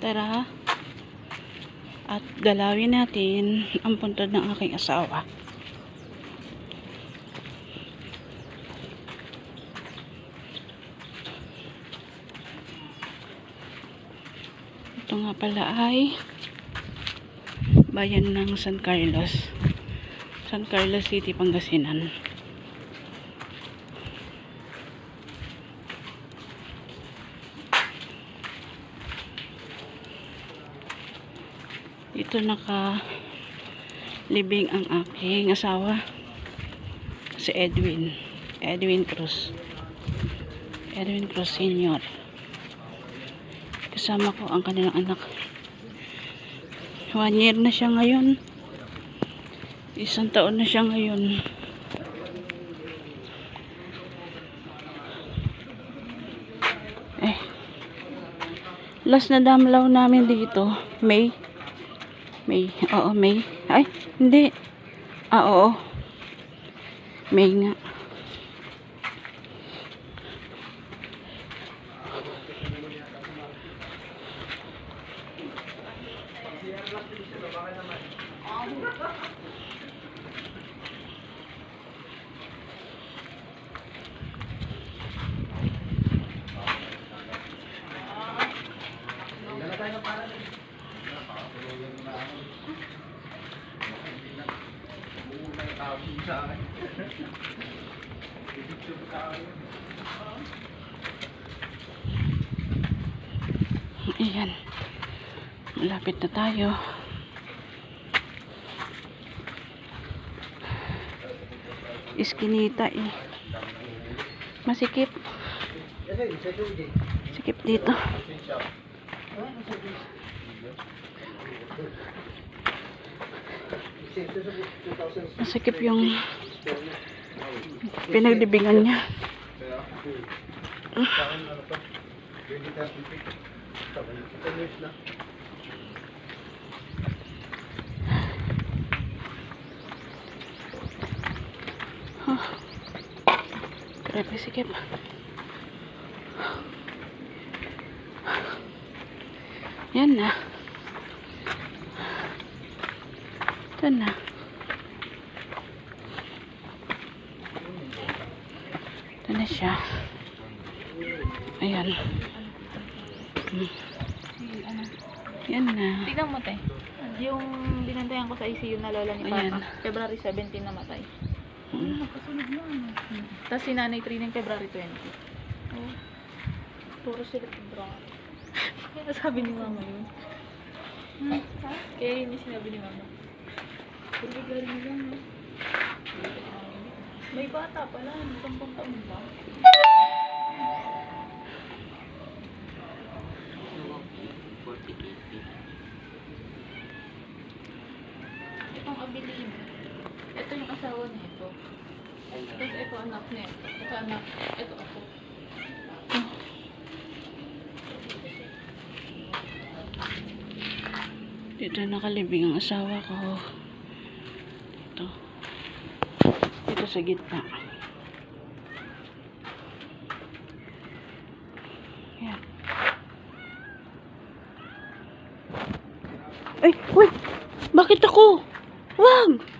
Tara. At dalawin natin ang puntod ng aking asawa. Ito nga pala ay bayan ng San Carlos. San Carlos City, Pangasinan. Dito naka libing ang aking asawa si Edwin. Edwin Cruz. Edwin Cruz Senior. Kasama ko ang kanilang anak. One year na siya ngayon. Isang taon na siya ngayon. Eh last na damlaw namin dito May May oo May. Ay hindi. Ah oo. May nga Ayan. Malapit na tayo. Iskinita eh. Masikip. Sikip dito. Masikip yung pinaglibingan niya. Huh. Grabe sikip. Yan na. Ito na. Ito na siya. Ayan. Hmm. Yan na. Tignan mo, te. Yung binantayan ko sa ICU na lola ni Ayan. Papa, February 17 namatay. Hmm. Tapos si Nanay Trina yung February 20. Oh. Puro sila February. Kaya sabi ni Mama yun. Hmm. Kaya yun yung sinabi ni Mama. February na lang, no? May bata pala, sampung taon ba? Itong abilin. Ito yung asawa niya ito. Tapos ito anak niya. Ito anak. Ito ako. Dito nakalibing ang asawa ko. Dito. Dito sa gitna. Yan. Ay, uy! Bakit ako? Wag!